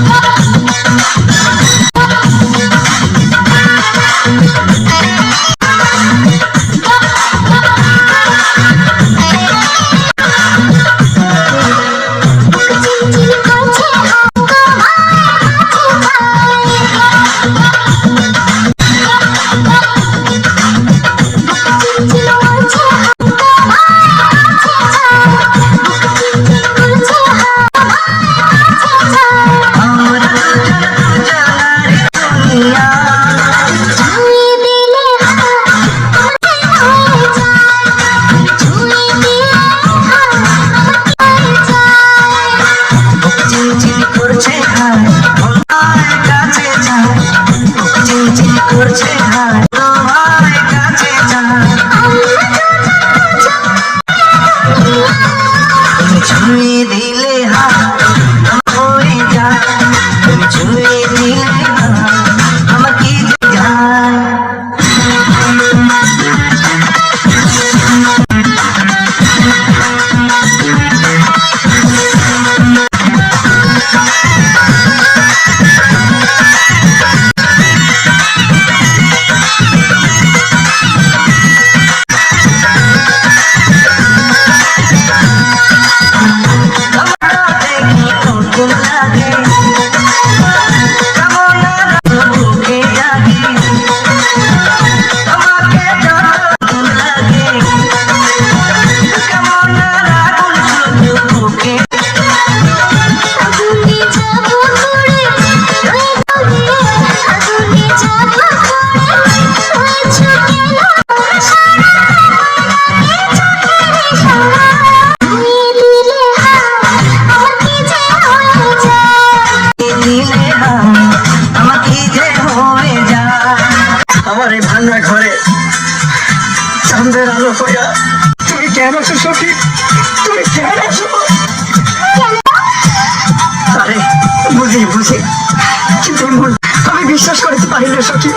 Oh, করছে হায় কাছে যায় চিনচিন করছে হায় Yeah. ভাঙা ঘরে। চান্দের আলো হইয়া তুমি কেন আছো সখী? তুমি কেন আছো? বুঝি বুঝি। কিন্তু আমি বিশ্বাস করতে পারি না, সখী।